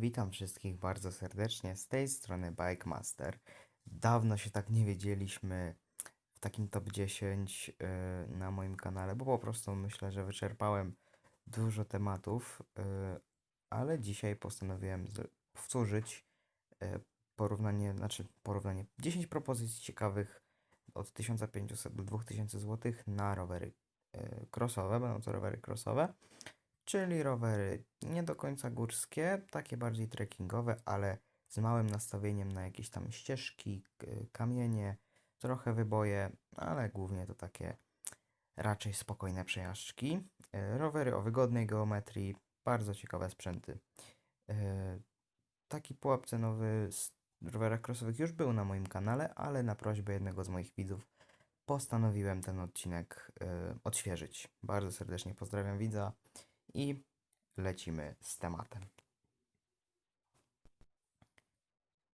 Witam wszystkich bardzo serdecznie z tej strony Bike Master. Dawno się tak nie wiedzieliśmy w takim top 10 y, na moim kanale, bo po prostu myślę, że wyczerpałem dużo tematów, y, ale dzisiaj postanowiłem powtórzyć y, porównanie, znaczy porównanie 10 propozycji ciekawych od 1500 do 2000 zł na rowery y, crossowe, będą to rowery crossowe czyli rowery nie do końca górskie, takie bardziej trekkingowe, ale z małym nastawieniem na jakieś tam ścieżki, kamienie, trochę wyboje, ale głównie to takie raczej spokojne przejażdżki. E, Rowery o wygodnej geometrii, bardzo ciekawe sprzęty. E, Taki pułap cenowy z rowerach crossowych już był na moim kanale, ale na prośbę jednego z moich widzów postanowiłem ten odcinek e, odświeżyć. Bardzo serdecznie pozdrawiam widza i lecimy z tematem.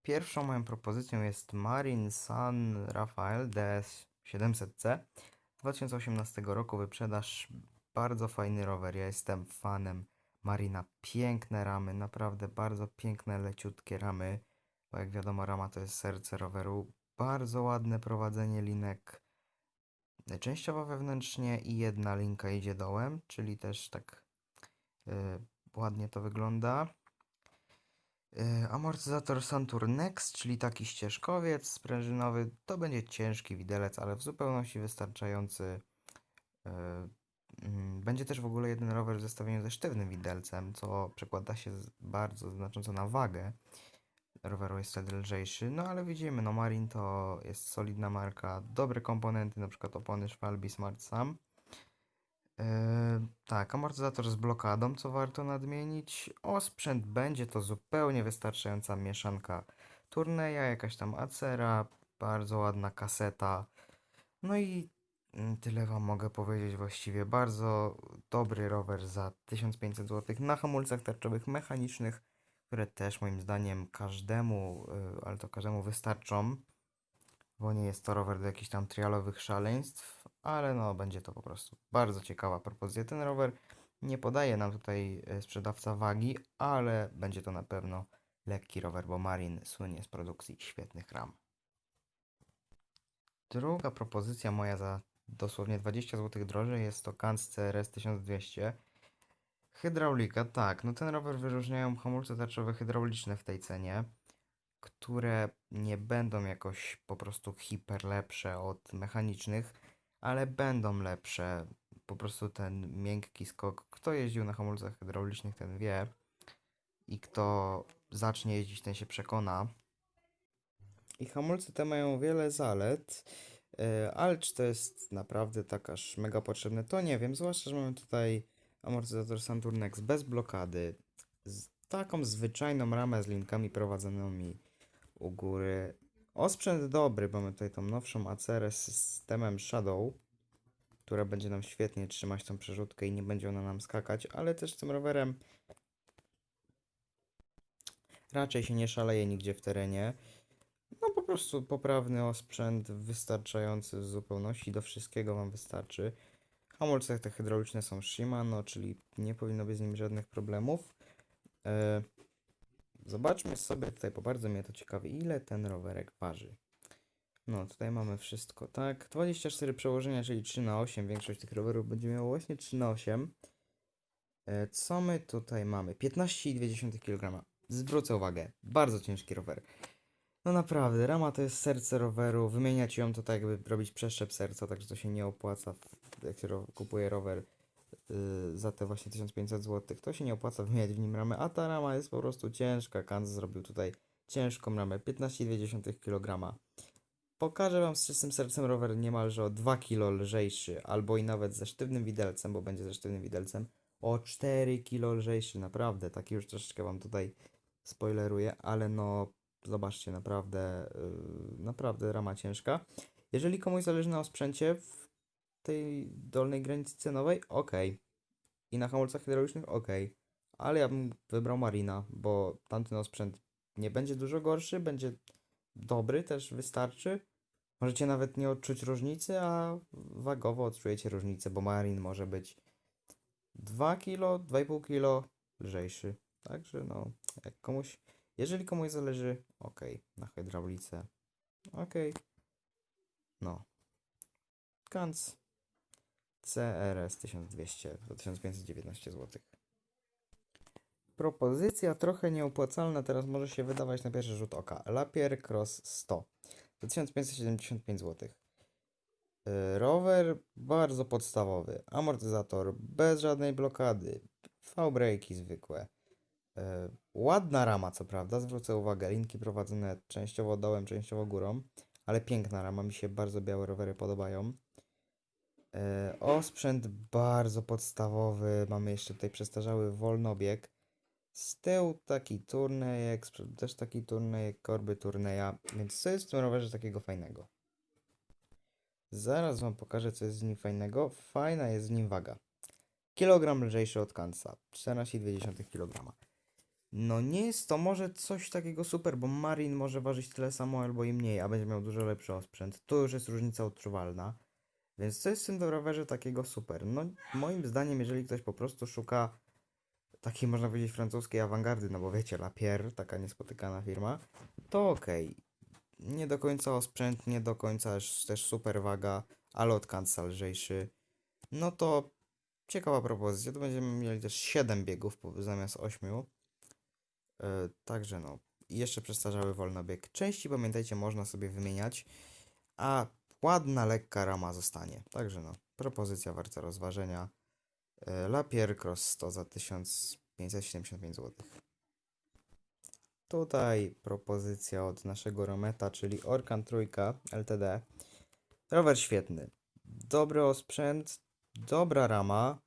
Pierwszą moją propozycją jest Marin San Rafael DS 700C 2018 roku wyprzedaż. Bardzo fajny rower. Ja jestem fanem Marina. Piękne ramy, naprawdę bardzo piękne, leciutkie ramy. Bo jak wiadomo, rama to jest serce roweru. Bardzo ładne prowadzenie linek. Częściowo wewnętrznie i jedna linka idzie dołem, czyli też tak ładnie to wygląda. Y, Amortyzator Santur Next, czyli taki ścieżkowiec sprężynowy, to będzie ciężki widelec, ale w zupełności wystarczający. Y, mm, Będzie też w ogóle jeden rower w zestawieniu ze sztywnym widelcem, co przekłada się bardzo znacząco na wagę. Roweru jest wtedy lżejszy, no ale widzimy, no Marin to jest solidna marka, dobre komponenty, przykład opony Schwalbe Smart Sam. Yy, tak, amortyzator z blokadą, co warto nadmienić. Osprzęt będzie to zupełnie wystarczająca mieszanka turneja, jakaś tam acera, bardzo ładna kaseta. No i mm, tyle Wam mogę powiedzieć właściwie. Bardzo dobry rower za 1500 zł na hamulcach tarczowych mechanicznych, które też moim zdaniem każdemu, yy, ale to każdemu wystarczą bo nie jest to rower do jakichś tam trialowych szaleństw, ale no będzie to po prostu bardzo ciekawa propozycja. Ten rower nie podaje nam tutaj e, sprzedawca wagi, ale będzie to na pewno lekki rower, bo Marin słynie z produkcji świetnych ram. Druga propozycja moja za dosłownie 20 zł drożej jest to Kans CRS 1200. Hydraulika, tak, no ten rower wyróżniają hamulce tarczowe hydrauliczne w tej cenie które nie będą jakoś po prostu hiper lepsze od mechanicznych, ale będą lepsze. Po prostu ten miękki skok. Kto jeździł na hamulcach hydraulicznych, ten wie. I kto zacznie jeździć, ten się przekona. I hamulce te mają wiele zalet, e, ale czy to jest naprawdę tak aż mega potrzebne, to nie wiem. Zwłaszcza, że mamy tutaj amortyzator Saturnex bez blokady, z taką zwyczajną ramę z linkami prowadzonymi u góry. Osprzęt dobry, bo mamy tutaj tą nowszą acerę z systemem Shadow, która będzie nam świetnie trzymać tą przerzutkę i nie będzie ona nam skakać, ale też tym rowerem raczej się nie szaleje nigdzie w terenie. No po prostu poprawny osprzęt, wystarczający w zupełności, do wszystkiego Wam wystarczy. Hamulce te hydrauliczne są Shimano, czyli nie powinno być z nimi żadnych problemów. E, Zobaczmy sobie tutaj, bo bardzo mnie to ciekawi, ile ten rowerek waży. No, tutaj mamy wszystko, tak? 24 przełożenia, czyli 3 na 8 Większość tych rowerów będzie miało właśnie 3 na 8 E, Co my tutaj mamy? 15,2 kg. Zwrócę uwagę, bardzo ciężki rower. No naprawdę, rama to jest serce roweru. Wymieniać ją to tak jakby robić przeszczep serca, także to się nie opłaca, jak się kupuje rower za te właśnie 1500 zł. To się nie opłaca wymieniać w nim ramę, a ta rama jest po prostu ciężka. Kanz zrobił tutaj ciężką ramę, 15,2 kg. Pokażę Wam z czystym sercem rower niemalże o 2 kg lżejszy, albo i nawet ze sztywnym widelcem, bo będzie ze sztywnym widelcem, o 4 kg lżejszy, naprawdę. Taki już troszeczkę Wam tutaj spoileruję, ale no zobaczcie, naprawdę, yy, naprawdę rama ciężka. Jeżeli komuś zależy na osprzęcie tej dolnej granicy cenowej, ok. I na hamulcach hydraulicznych, ok. Ale ja bym wybrał Marina, bo tamten osprzęt nie będzie dużo gorszy, będzie dobry, też wystarczy. Możecie nawet nie odczuć różnicy, a wagowo odczujecie różnicę, bo Marin może być 2 kg, 2,5 kg lżejszy. Także no, jak komuś, jeżeli komuś zależy, ok, na hydraulice, ok, no. Kans CRS 1200 za 1519 zł. Propozycja trochę nieopłacalna, teraz może się wydawać na pierwszy rzut oka. Lapier Cross 100 za 1575 zł. Y, Rower bardzo podstawowy, amortyzator bez żadnej blokady, V-braki zwykłe. Y, Ładna rama, co prawda, zwrócę uwagę, linki prowadzone częściowo dołem, częściowo górą, ale piękna rama, mi się bardzo białe rowery podobają. E, Osprzęt bardzo podstawowy. Mamy jeszcze tutaj przestarzały wolnobieg. Z tyłu taki turnejek, z też taki turnejek, korby turneja. Więc co jest w tym rowerze takiego fajnego? Zaraz wam pokażę, co jest z nim fajnego. Fajna jest w nim waga. Kilogram lżejszy od Kansa. 14,2 kg. No nie jest to może coś takiego super, bo Marin może ważyć tyle samo albo i mniej, a będzie miał dużo lepszy osprzęt. Tu już jest różnica odczuwalna. Więc co jest w tym rowerze takiego super? No moim zdaniem, jeżeli ktoś po prostu szuka takiej można powiedzieć francuskiej awangardy, no bo wiecie, Lapierre, taka niespotykana firma, to okej. Nie do końca osprzęt, nie do końca też- super waga, ale od Kansa lżejszy. No to ciekawa propozycja. Tu będziemy mieli też 7 biegów zamiast 8. E, także no. Jeszcze przestarzały wolnobieg. Części pamiętajcie, można sobie wymieniać. A ładna, lekka rama zostanie. Także no, propozycja warta rozważenia. E, Lapierre Cross 100 za 1575 zł. Tutaj propozycja od naszego Rometa, czyli Orkan Trójka LTD. Rower świetny. Dobry osprzęt, dobra rama.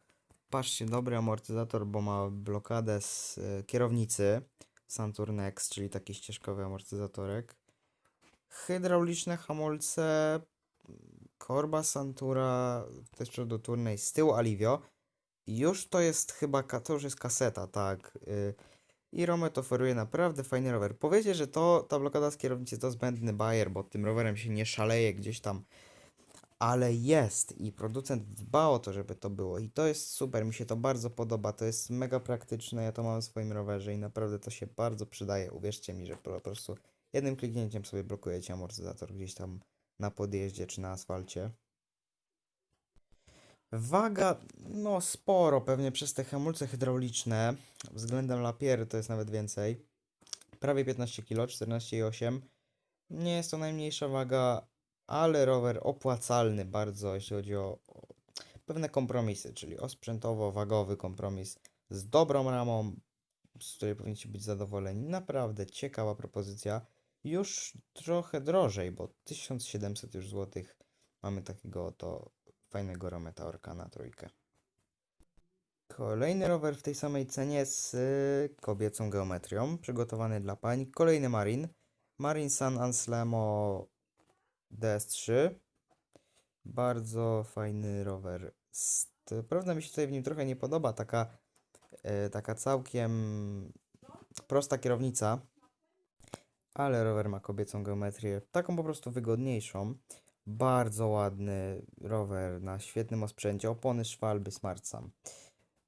Patrzcie, dobry amortyzator, bo ma blokadę z e, kierownicy. Santurnex, czyli taki ścieżkowy amortyzatorek. Hydrauliczne hamulce, korba Santura, też przodu turnej, z tyłu Alivio. Już to jest chyba, to już jest kaseta, tak. y, I Romet oferuje naprawdę fajny rower. Powiecie, że to, ta blokada z kierownicy to zbędny bajer, bo tym rowerem się nie szaleje gdzieś tam. Ale jest i producent dba o to, żeby to było. I to jest super, mi się to bardzo podoba. To jest mega praktyczne. Ja to mam w swoim rowerze i naprawdę to się bardzo przydaje. Uwierzcie mi, że po prostu jednym kliknięciem sobie blokujecie amortyzator gdzieś tam na podjeździe czy na asfalcie. Waga, no sporo, pewnie przez te hamulce hydrauliczne. Względem Lapierre to jest nawet więcej. Prawie 15 kg, 14,8. Nie jest to najmniejsza waga, ale rower opłacalny bardzo, jeśli chodzi o, o pewne kompromisy, czyli osprzętowo-wagowy kompromis z dobrą ramą, z której powinniście być zadowoleni. Naprawdę ciekawa propozycja. Już trochę drożej, bo 1700 już złotych mamy takiego oto fajnego Rometa Orkana trójkę. Kolejny rower w tej samej cenie z y, kobiecą geometrią, przygotowany dla pań. Kolejny Marin. Marin San Anselmo DS3. Bardzo fajny rower. Prawda mi się tutaj w nim trochę nie podoba, taka, e, taka całkiem prosta kierownica, ale rower ma kobiecą geometrię, taką po prostu wygodniejszą. Bardzo ładny rower na świetnym osprzęcie, opony Schwalbe Smart Sam.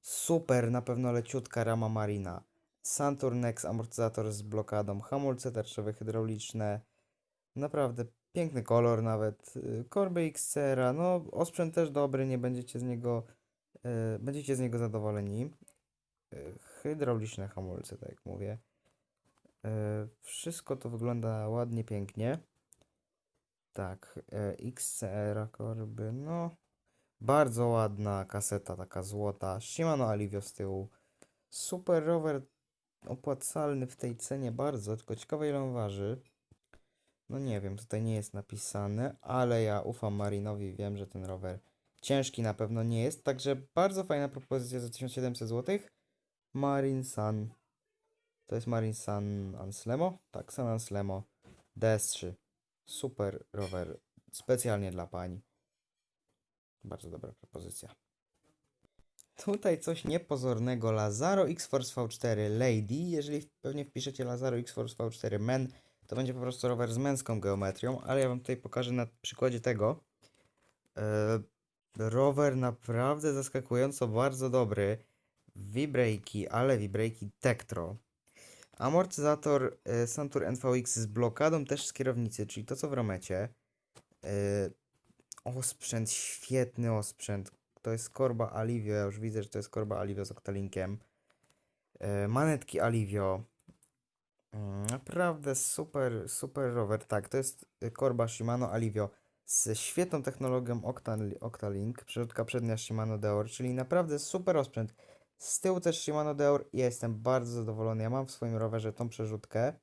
Super, na pewno leciutka rama Marina. Santurnex, amortyzator z blokadą, hamulce tarczowe hydrauliczne. Naprawdę piękny kolor nawet. Korby XCR, no osprzęt też dobry, nie będziecie z niego, y, będziecie z niego zadowoleni. Y, hydrauliczne hamulce, tak jak mówię. Y, wszystko to wygląda ładnie, pięknie. Tak, y, XCR korby, no bardzo ładna kaseta, taka złota. Shimano Alivio z tyłu. Super rower, opłacalny w tej cenie bardzo, tylko ciekawe ile on waży. No nie wiem, tutaj nie jest napisane, ale ja ufam Marinowi, wiem, że ten rower ciężki na pewno nie jest, także bardzo fajna propozycja za 1700 zł. Marin San, to jest Marin San Anslemo? Tak, San Anslemo DS3. Super rower, specjalnie dla pań. Bardzo dobra propozycja. Tutaj coś niepozornego. Lazaro X-Force V4 Lady. Jeżeli pewnie wpiszecie Lazaro X-Force V4 Men, to będzie po prostu rower z męską geometrią, ale ja wam tutaj pokażę na przykładzie tego. E, rower naprawdę zaskakująco bardzo dobry. vibrejki, ale vibrejki Tektro. Amortyzator y, Santur NVX z blokadą też z kierownicy, czyli to co w Romecie. Y, osprzęt, świetny osprzęt. To jest korba Alivio, ja już widzę, że to jest korba Alivio z Octalinkiem. Y, manetki Alivio. Mm, Naprawdę super, super rower. Tak, to jest korba Shimano Alivio z świetną technologią Octal- Octalink. Przerzutka przednia Shimano Deor, czyli naprawdę super osprzęt. Z tyłu też Shimano Deor ja jestem bardzo zadowolony. Ja mam w swoim rowerze tą przerzutkę.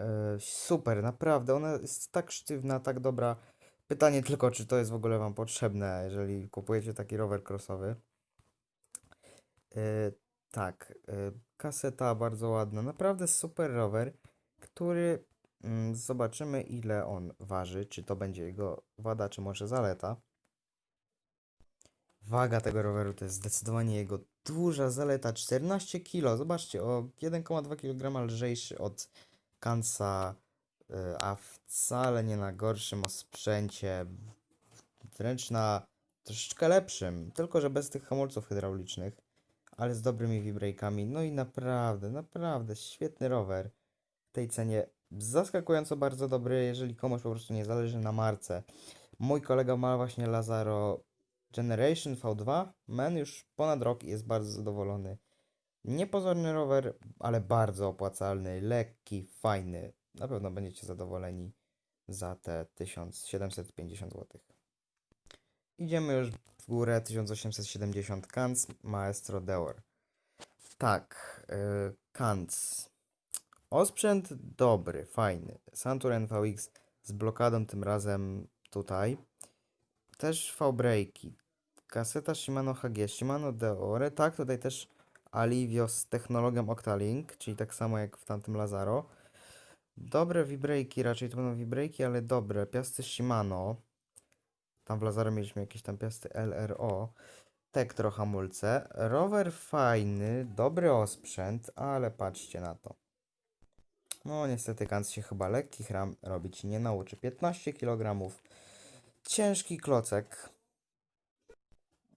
E, super, naprawdę. Ona jest tak sztywna, tak dobra. Pytanie tylko, czy to jest w ogóle Wam potrzebne, jeżeli kupujecie taki rower crossowy. E, tak, e, kaseta bardzo ładna. Naprawdę super rower, który mm, zobaczymy, ile on waży. Czy to będzie jego wada, czy może zaleta. Waga tego roweru to jest zdecydowanie jego duża zaleta 14 kg. Zobaczcie, o 1,2 kg lżejszy od Kansa, y, a wcale nie na gorszym osprzęcie, wręcz na troszeczkę lepszym, tylko że bez tych hamulców hydraulicznych, ale z dobrymi vibrejkami. No i naprawdę, naprawdę świetny rower w tej cenie. Zaskakująco bardzo dobry, jeżeli komuś po prostu nie zależy na marce. Mój kolega ma właśnie Lazaro Generation V2. Men już ponad rok i jest bardzo zadowolony. Niepozorny rower, ale bardzo opłacalny, lekki, fajny. Na pewno będziecie zadowoleni za te 1750 zł. Idziemy już w górę 1870 Kans Maestro Deor. Tak, yy, Kans. Osprzęt dobry, fajny. Santur NVX z blokadą tym razem tutaj. Też V-breaki. Kaseta Shimano HG, Shimano Deore. Tak, tutaj też Alivio z technologią Octalink, czyli tak samo jak w tamtym Lazaro. Dobre vibrejki, raczej to będą vibrejki, ale dobre. Piasty Shimano. Tam w Lazaro mieliśmy jakieś tam piasty LRO. Tektro hamulce. Rower fajny, dobry osprzęt, ale patrzcie na to. No niestety Kant się chyba lekkich ram robić nie nauczy. 15 kg. Ciężki klocek.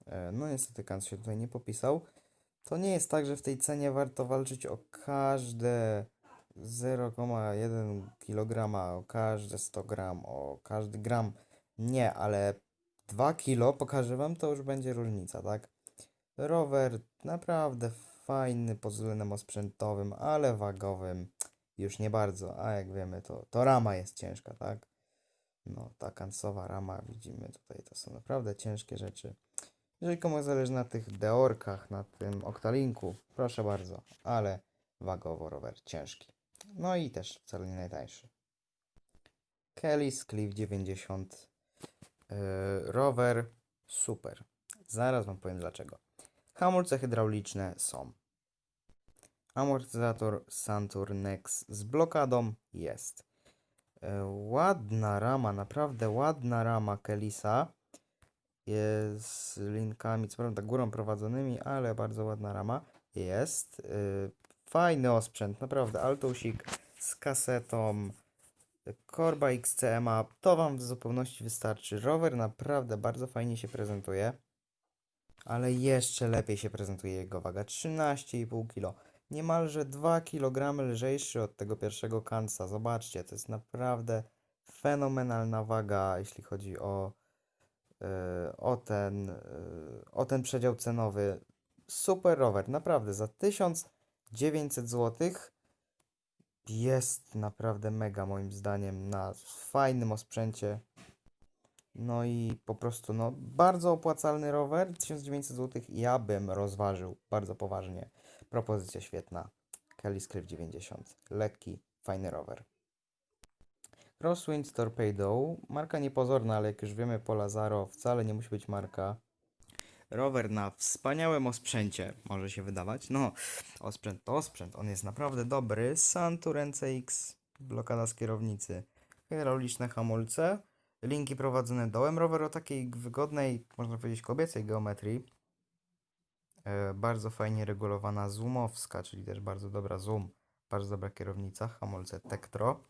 E, No niestety Kant się tutaj nie popisał. To nie jest tak, że w tej cenie warto walczyć o każde 0,1 kg, o każde 100 gram, o każdy gram. Nie, ale 2 kg pokażę Wam, to już będzie różnica, tak? Rower naprawdę fajny pod względem osprzętowym, ale wagowym już nie bardzo. A jak wiemy, to, to rama jest ciężka, tak? No, ta kansowa rama, widzimy tutaj, to są naprawdę ciężkie rzeczy. Jeżeli komuś zależy na tych deorkach, na tym oktalinku, proszę bardzo, ale wagowo rower ciężki. No i też wcale nie najtańszy. Kelly's Cliff 90 yy, rower super. Zaraz Wam powiem dlaczego. Hamulce hydrauliczne są. Amortyzator Santur Nex z blokadą jest. E, Ładna rama, naprawdę ładna rama Kelisa. Z linkami, co prawda górą prowadzonymi, ale bardzo ładna rama. Jest. Y, Fajny osprzęt, naprawdę. Altusik z kasetą. Korba XCMA. To Wam w zupełności wystarczy. Rower naprawdę bardzo fajnie się prezentuje. Ale jeszcze lepiej się prezentuje jego waga. 13,5 kg. Niemalże 2 kg lżejszy od tego pierwszego Kansa. Zobaczcie, to jest naprawdę fenomenalna waga, jeśli chodzi o, o, ten, yy, o ten przedział cenowy. Super rower, naprawdę. Za 1900 zł jest naprawdę mega moim zdaniem na fajnym osprzęcie. No i po prostu, no, bardzo opłacalny rower, 1900 zł. Ja bym rozważył bardzo poważnie. Propozycja świetna. Kelly Cliff 90. Lekki, fajny rower. Crosswind Torpedo. Marka niepozorna, ale jak już wiemy po Lazaro wcale nie musi być marka. Rower na wspaniałym osprzęcie, może się wydawać. No, osprzęt to osprzęt, on jest naprawdę dobry. Santur NCX, blokada z kierownicy, hydrauliczne hamulce, linki prowadzone dołem. Rower o takiej wygodnej, można powiedzieć kobiecej geometrii. E, bardzo fajnie regulowana zoomowska, czyli też bardzo dobra zoom, bardzo dobra kierownica, hamulce Tektro.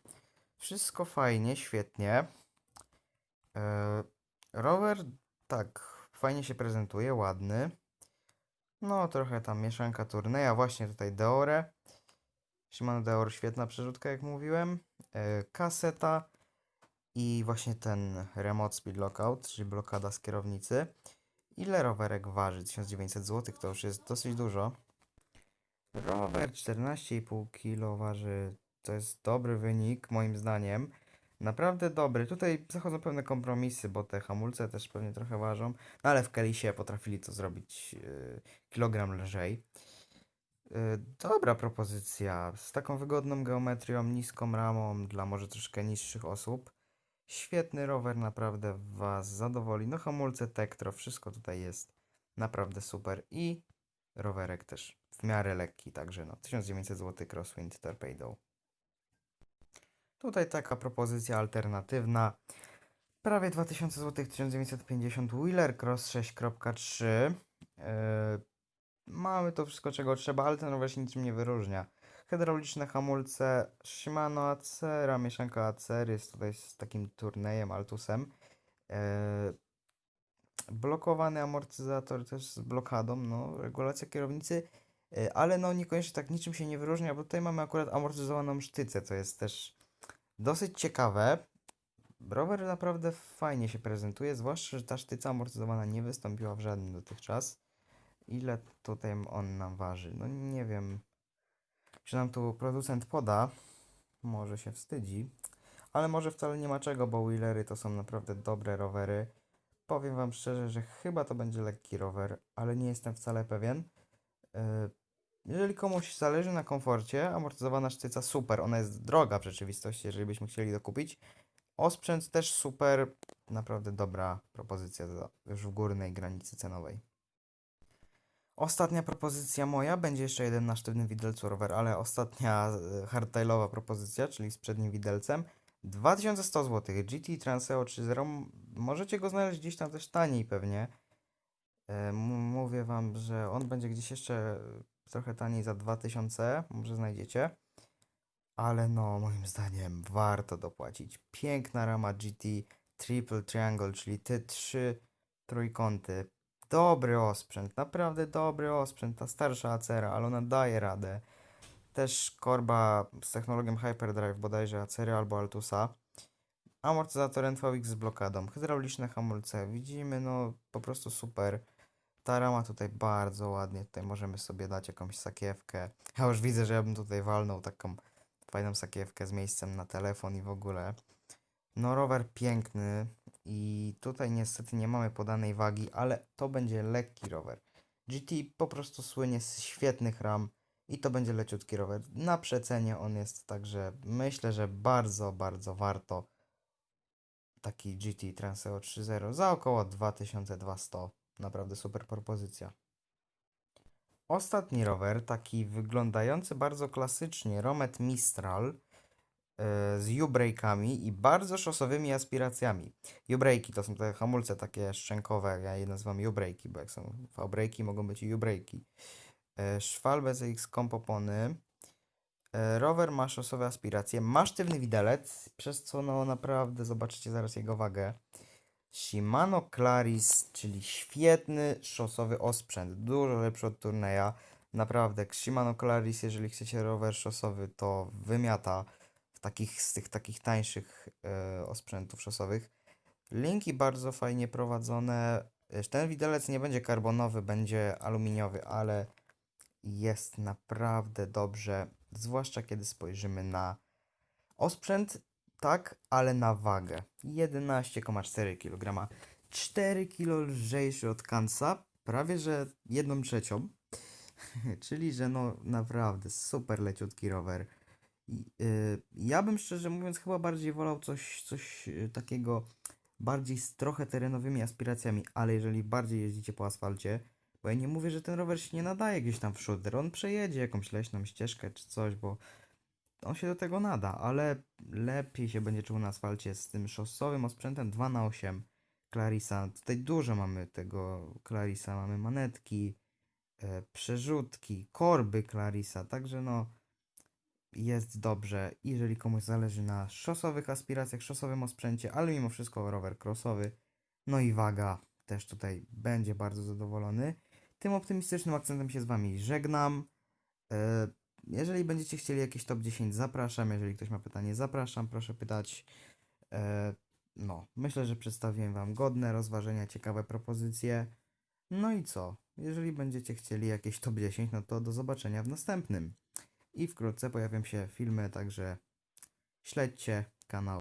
Wszystko fajnie, świetnie. E, rower tak fajnie się prezentuje, ładny. No, trochę tam mieszanka turneja, właśnie tutaj Deore. Shimano Deore, świetna przerzutka, jak mówiłem. E, kaseta i właśnie ten Remote Speed Lockout, czyli blokada z kierownicy. Ile rowerek waży? 1900 zł, to już jest dosyć dużo. Rower 14,5 kg waży. To jest dobry wynik, moim zdaniem. Naprawdę dobry. Tutaj zachodzą pewne kompromisy, bo te hamulce też pewnie trochę ważą. No ale w Kelisie potrafili to zrobić yy, kilogram lżej. Yy, dobra propozycja. Z taką wygodną geometrią, niską ramą dla może troszkę niższych osób. Świetny rower, naprawdę Was zadowoli. No hamulce, tektro, wszystko tutaj jest naprawdę super. I rowerek też w miarę lekki, także no 1900 zł Crosswind Torpedo. Tutaj taka propozycja alternatywna. Prawie 2000 zł 1950 Wheeler Cross 6.3. Yy, mamy to wszystko czego trzeba, ale ten rower się niczym nie wyróżnia. Hydrauliczne hamulce Shimano Acera, mieszanka Acery jest tutaj z takim turnejem Altusem. Yy, blokowany amortyzator też z blokadą, no, regulacja kierownicy, yy, ale no niekoniecznie tak niczym się nie wyróżnia, bo tutaj mamy akurat amortyzowaną sztycę, co jest też dosyć ciekawe. Rower naprawdę fajnie się prezentuje, zwłaszcza, że ta sztyca amortyzowana nie wystąpiła w żadnym dotychczas. Ile tutaj on nam waży? No nie wiem. Czy nam tu producent poda? Może się wstydzi. Ale może wcale nie ma czego, bo Wheelery to są naprawdę dobre rowery. Powiem Wam szczerze, że chyba to będzie lekki rower, ale nie jestem wcale pewien. Yy, jeżeli komuś zależy na komforcie, amortyzowana sztyca super, ona jest droga w rzeczywistości, jeżeli byśmy chcieli dokupić. Osprzęt też super, naprawdę dobra propozycja już w górnej granicy cenowej. Ostatnia propozycja moja, będzie jeszcze jeden na sztywnym widelcu rower, ale ostatnia e, hardtailowa propozycja, czyli z przednim widelcem. 2100 zł, GT Transeo 3.0, m- możecie go znaleźć gdzieś tam też taniej pewnie. E, Mówię wam, że on będzie gdzieś jeszcze trochę taniej za 2000, może znajdziecie. Ale no, moim zdaniem warto dopłacić. Piękna rama GT Triple Triangle, czyli te trzy trójkąty. Dobry osprzęt, naprawdę dobry osprzęt. Ta starsza Acera, ale ona daje radę. Też korba z technologią Hyperdrive, bodajże Acery albo Altusa. Amortyzator NVX z blokadą, hydrauliczne hamulce. Widzimy, no po prostu super. Ta rama tutaj bardzo ładnie, tutaj możemy sobie dać jakąś sakiewkę. Ja już widzę, że ja bym tutaj walnął taką fajną sakiewkę z miejscem na telefon i w ogóle. No rower piękny i tutaj niestety nie mamy podanej wagi, ale to będzie lekki rower. GT po prostu słynie z świetnych ram i to będzie leciutki rower. Na przecenie on jest, także myślę, że bardzo, bardzo warto taki GT Transeo 3.0 za około 2200. Naprawdę super propozycja. Ostatni rower, taki wyglądający bardzo klasycznie, Romet Mistral e, z U-brake'ami i bardzo szosowymi aspiracjami. U-brake'i to są te hamulce takie szczękowe, ja je nazywam U-brake'i, bo jak są V-brake'i, mogą być U-brake'i. E, Szwalbe ZX kompopony. E, Rower ma szosowe aspiracje, ma sztywny widelec, przez co no naprawdę zobaczycie zaraz jego wagę. Shimano Claris, czyli świetny szosowy osprzęt, dużo lepszy od turneja. Naprawdę, Shimano Claris, jeżeli chcecie rower szosowy, to wymiata w takich, z tych takich tańszych e, osprzętów szosowych. Linki bardzo fajnie prowadzone. Ten widelec nie będzie karbonowy, będzie aluminiowy, ale jest naprawdę dobrze, zwłaszcza kiedy spojrzymy na osprzęt, tak, ale na wagę. 11,4 kg. 4 kg lżejszy od Kansa, prawie że 1 trzecią. Czyli, że no naprawdę super leciutki rower. Y, ja bym szczerze mówiąc chyba bardziej wolał coś, coś y, takiego bardziej z trochę terenowymi aspiracjami, ale jeżeli bardziej jeździcie po asfalcie, bo ja nie mówię, że ten rower się nie nadaje gdzieś tam w shooter, on przejedzie jakąś leśną ścieżkę czy coś, bo on się do tego nada, ale lepiej się będzie czuł na asfalcie z tym szosowym osprzętem 2x8 Clarisa. Tutaj dużo mamy tego Clarisa, mamy manetki, e, przerzutki, korby Clarisa, także no jest dobrze, jeżeli komuś zależy na szosowych aspiracjach, szosowym osprzęcie, ale mimo wszystko rower crossowy, no i waga też tutaj będzie bardzo zadowolony. tym optymistycznym akcentem się z Wami żegnam. E, Jeżeli będziecie chcieli jakieś top 10, zapraszam. Jeżeli ktoś ma pytanie, zapraszam. Proszę pytać. E, No, myślę, że przedstawiłem Wam godne rozważenia, ciekawe propozycje. No i co? Jeżeli będziecie chcieli jakieś top 10, no to do zobaczenia w następnym. I wkrótce pojawią się filmy, także śledźcie kanał.